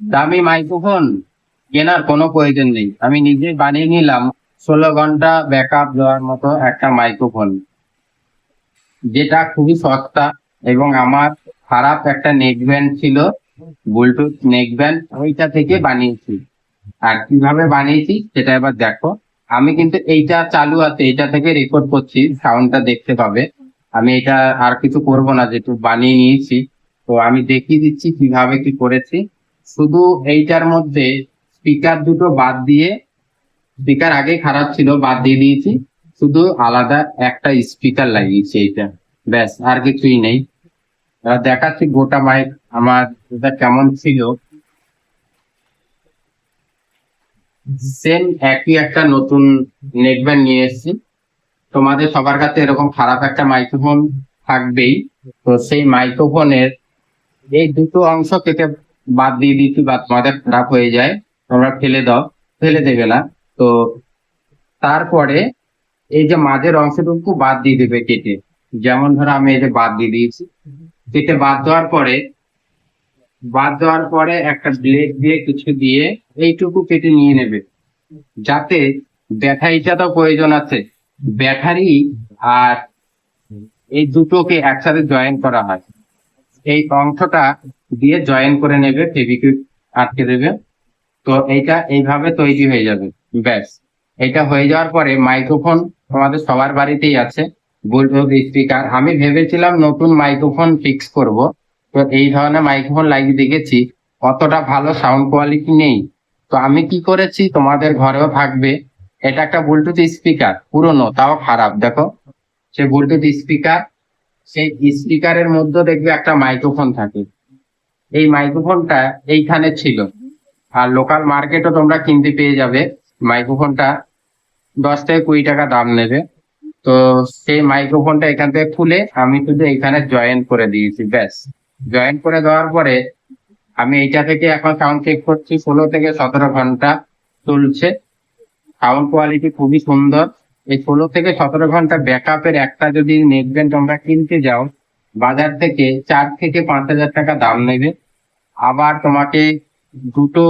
দামি মাইক্রোফোন কেনার কোনো প্রয়োজন নেই। আমি নিজে বানিয়ে নিলাম, ষোলো ঘণ্টা ব্যাকআপ দেওয়ার মতো একটা মাইক্রোফোন যেটা খুবই সস্তা এবং আমার খারাপ একটা নেক ব্যান্ড ছিল ব্লুটুথ নেক ব্যান্ড ওইটা থেকে বানিয়েছি। আর কীভাবে বানিয়েছি সেটা এবার দেখো। আমি কিন্তু এইটা চালু আছে, এইটা থেকে রেকর্ড করছি সাউন্ডটা দেখতে পাবে। আমি এটা আর কিছু করব না, যেহেতু বানিয়ে নিয়েছি। তো আমি দেখিয়ে দিচ্ছি কীভাবে কি করেছি। শুধু এইটার মধ্যে স্পিকার দুটো বাদ দিয়ে স্পিকার আগে খারাপ ছিল, বাদ দিয়ে দিয়েছি। শুধু আলাদা একটা স্পিকার লাগিয়েছি এইটা। ব্যাস, আর কিছুই নেই। দেখাচ্ছি গোটা মাইক আমার এটা কেমন ছিল। সেম একই একটা নতুন নেটব্যান্ড নিয়ে এসেছি। তোমাদের সবার কাছে এরকম খারাপ একটা মাইক্রোফোন থাকবেই। তো সেই মাইক্রোফোনের এই দুটো অংশ কেটে বাদ দিয়ে দিচ্ছি বা তোমাদের খারাপ হয়ে যায়, তোমরা ফেলে দাও, ফেলে দেবে না। তো তারপরে এই যে মাঝের অংশটুকু বাদ দিয়ে দেবে কেটে। যেমন ধরো আমি এই যে বাদ দিয়ে দিয়েছি। কেটে বাদ দেওয়ার পরে, বাদ দেওয়ার পরে একটা ব্লেড দিয়ে কিছু দিয়ে এইটুকু কেটে নিয়ে নেবে। যাতে ব্যাটারিটা তো প্রয়োজন আছে। ব্যাটারি আর এই দুটোকে একসাথে জয়েন করা হয়। এই অংশটা দিয়ে জয়েন করে নেবে ফেভিকুইক আটকে দেবে। তো এইটা এইভাবে তৈরি হয়ে যাবে। ব্যাস। এটা হয়ে যাওয়ার পরে মাইক্রোফোন তোমাদের সবার বাড়িতেই আছে। ব্লুটুথ স্পিকার আমি ভেবেছিলাম নতুন মাইক্রোফোন ফিক্স করব। তো এই ধরনের মাইক্রোফোন লাগিয়ে দেখেছি। অতটা ভালো সাউন্ড কোয়ালিটি নেই। তো আমি কি করেছি? তোমাদের ঘরেও থাকবে। এটা একটা ব্লুটুথ স্পিকার পুরনো, তাও খারাপ। দেখো, সে ব্লুটুথ স্পিকার সেই স্পিকারের মধ্যে দেখবে একটা মাইক্রোফোন থাকে। এই মাইক্রোফোনটা এইখানে ছিল। আর লোকাল মার্কেটও তোমরা কিনতে পেয়ে যাবে। মাইক্রোফোনটা দশ থেকে কুড়ি টাকা দাম নেবে। তো সেই মাইক্রোফোনটা এখান থেকে খুলে আমি শুধু এখানে জয়েন করে দিয়েছি, ব্যাস। জয়েন করে দেওয়ার পরে আমি এইটা থেকে এখন সাউন্ড চেক করছি। ষোলো থেকে সতেরো ঘণ্টা চলছে। সাউন্ড কোয়ালিটি খুবই সুন্দর। এই ষোলো থেকে সতেরো ঘণ্টা ব্যাকআপের একটা যদি নেকব্যান্ড তোমরা কিনতে যাও, বাজার থেকে চার থেকে পাঁচ হাজার টাকা দাম নেবে। আবার তোমাকে দুটো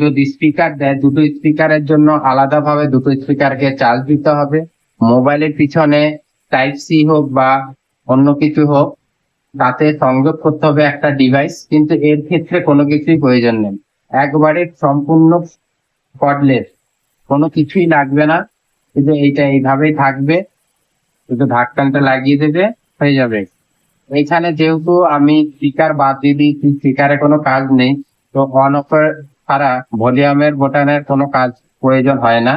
যদি স্পিকার দেয়। দুটো স্পিকারের জন্য আলাদাভাবে দুটো স্পিকারকে চার্জ দিতে হবে। মোবাইলের পিছনে টাইপ সি হোক বা অন্য কিছু হোক, তাতে সংযোগ করতে হবে একটা ডিভাইস কিন্তু এর ক্ষেত্রে কোনো কিছুই প্রয়োজন নেই। একবারে সম্পূর্ণ কর্ডলেস কোনো কিছুই লাগবে না। কিন্তু এইটা এইভাবেই থাকবে। শুধু ঢাকটানটা লাগিয়ে দেবে, হয়ে যাবে। এইখানে যেহেতু আমি স্পিকার বাদ দিয়ে দিয়েছি স্পিকারে কোনো কাজ নেই, তো অন অফ ছাড়া ভলিউমের বোতামের কোনো কাজ প্রয়োজন হয় না।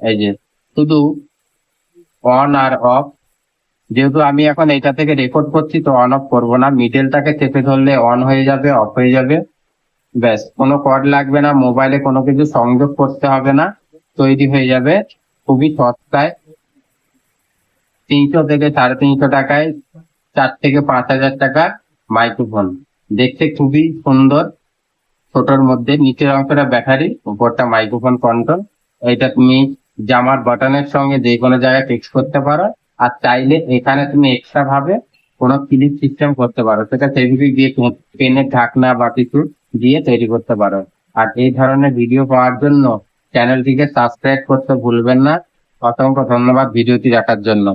এই যে, শুধু অন আর অফ যেহেতু আমি এখন এটা থেকে রেকর্ড করছি, তো অন অফ করব না। মিডেলটাকে চেপে ধরলে অন হয়ে যাবে অফ হয়ে যাবে। ব্যাস, কোনো কর্ড লাগবে না মোবাইলে কোনো কিছু সংযোগ করতে হবে না, তৈরি হয়ে যাবে। খুবই সস্তায়। তিনশো থেকে সাড়ে তিনশো টাকায় চার থেকে পাঁচ হাজার টাকা মাইক্রোফোন দেখতে খুবই সুন্দর। ছোটর মধ্যে, নিচের অংশটা ব্যাটারি উপরটা মাইক্রোফোন কন্ট্রোল এটা তুমি জামার বাটনের সঙ্গে যে কোনো জায়গায় ফিক্স করতে পারো। আর চাইলে এখানে তুমি এক্সট্রা ভাবে কোনো ক্লিপ সিস্টেম করতে পারো। সেটা ফেভিকুইক দিয়ে পেনের ঢাকনা বা কিছু দিয়ে তৈরি করতে পারো। আর এই ধরনের ভিডিও পাওয়ার জন্য চ্যানেলটিকে সাবস্ক্রাইব করতে ভুলবেন না। অসংখ্য ধন্যবাদ ভিডিওটি দেখার জন্য।